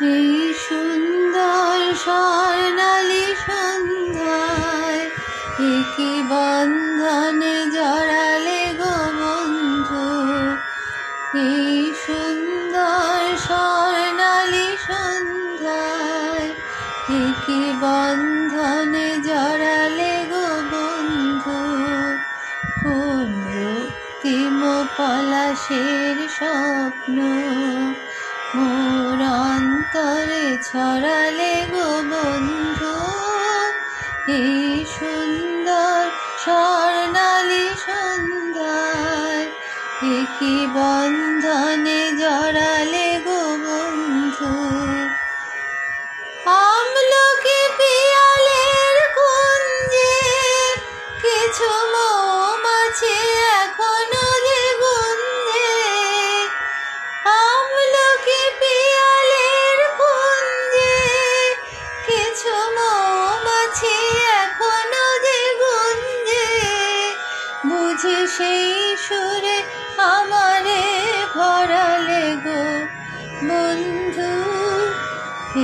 এই সুন্দর স্বর্ণালী সন্ধ্যায়, একই বন্ধনে জড়ালে গো বন্ধু এই সুন্দর স্বর্ণালী সন্ধ্যায়, একই বন্ধনে জড়ালে গো বন্ধু কোন পলাশের স্বপ্ন মোর অন্তরে ছড়ালে গো বন্ধু এই সুন্দর স্বর্ণালী সন্ধ্যায় একই বন্ধনে বুঝি সেই সুরে আমারে ভরালে গো। বন্ধু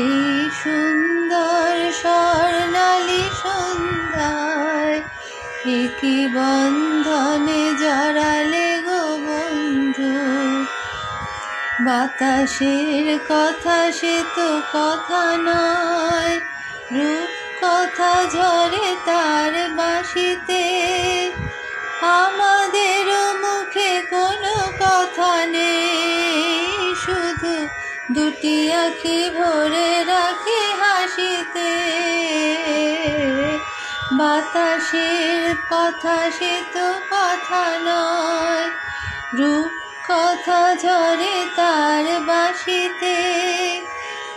এই সুন্দর স্বর্ণালী সন্ধ্যায় একই বন্ধনে জড়ালে গো বন্ধু। বাতাসের কথা সে তো কথা নয় রূপ কথা ঝরে তার বাসিতে আমাদের মুখে কোনো কথা নেই। শুধু দুটি আঁখি ভরে রাখি হাসিতে। বাতাসের কথা সে তো কথা নয়। রূপ কথা ঝরে তার বাসিতে।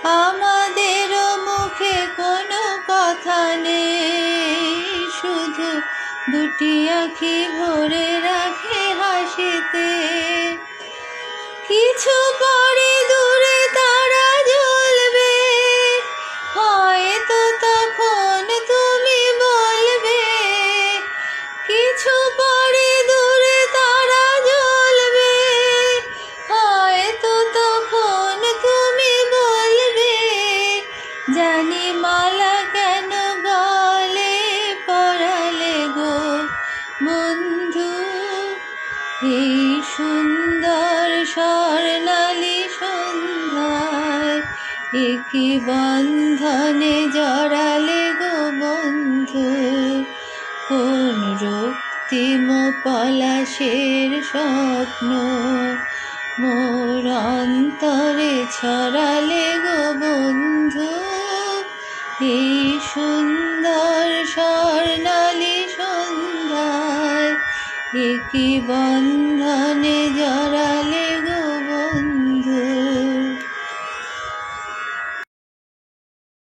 আমাদের মুখে কোনো কথা নেই। দুটি আখি ভরে রাখে হাসিতে। কিছু পরে দূরে তারা জ্বলবে। হয়তো তখন তুমি বলবে, কিছু পরে সুন্দর স্বর্ণালী সন্ধ্যায়, একই বন্ধনে জড়ালে গো বন্ধু। কোন রক্তিম পলাশের স্বপ্ন, মোর অন্তরে ছড়ালে একই বন্ধনে গো